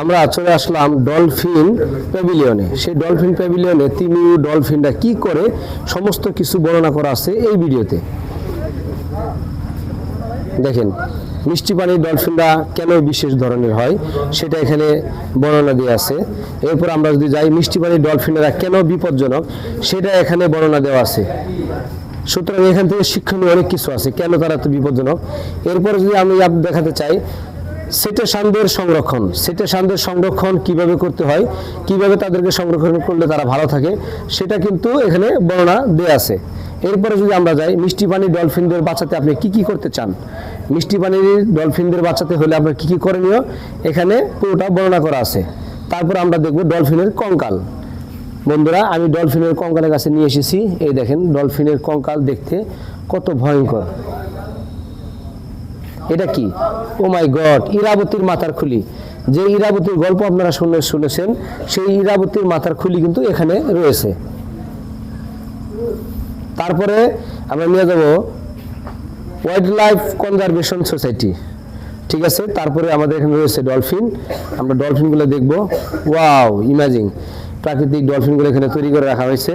আমরা চলে আসলাম ডলফিন প্যাভিলিয়নে। সেই ডলফিন প্যাভিলিয়নে তিমি ডলফিনরা কি করে সমস্ত কিছু বর্ণনা করা আছে এই ভিডিওতে। দেখেন, মিষ্টি পানির ডলফিনরা কেন বিশেষ ধরনের হয়, সেটা এখানে বর্ণনা দিয়ে আছে। এরপর আমরা যদি যাই, মিষ্টি পানির ডলফিনেরা কেন বিপজ্জনক, সেটা এখানে বর্ণনা দেওয়া আছে। সুতরাং এখান থেকে শিক্ষণীয় অনেক কিছু আছে, কেন তারা এত বিপজ্জনক। এরপরে যদি আমি দেখাতে চাই সেটে সান্দের সংরক্ষণ। সেটে সান্দের সংরক্ষণ কীভাবে করতে হয়, কীভাবে তাদেরকে সংরক্ষণ করলে তারা ভালো থাকে, সেটা কিন্তু এখানে বর্ণনা দেয়া আছে। এরপরে যদি আমরা যাই, মিষ্টি পানি ডলফিনদের বাঁচাতে আপনি কি কি করতে চান? মিষ্টি পানির ডলফিনদের বাঁচাতে হলে আপনার কি কি করণীয়? এখানে পুরোটা বর্ণনা করা আছে। তারপর আমরা দেখব ডলফিনের কঙ্কাল। বন্ধুরা, আমি ডলফিনের কঙ্কালের কাছে নিয়ে এসেছি। এই দেখেন, ডলফিনের কঙ্কাল দেখতে কত ভয়ঙ্কর। এটা কি? ও মাই গড ইরাবতীর মাথার খুলি। যে ইরাবতীর গল্প আপনারা শুনে শুনেছেন, সেই ইরাবতীর মাথার খুলি কিন্তু এখানে রয়েছে। তারপরে আমরা নিয়ে যাব ওয়াইল্ড লাইফ কনজারভেশন সোসাইটি ঠিক আছে? তারপরে আমাদের এখানে রয়েছে ডলফিন আমরা ডলফিনগুলো দেখব। ওয়াও ইমাজিং প্রাকৃতিক ডলফিনগুলো এখানে তৈরি করে রাখা হয়েছে।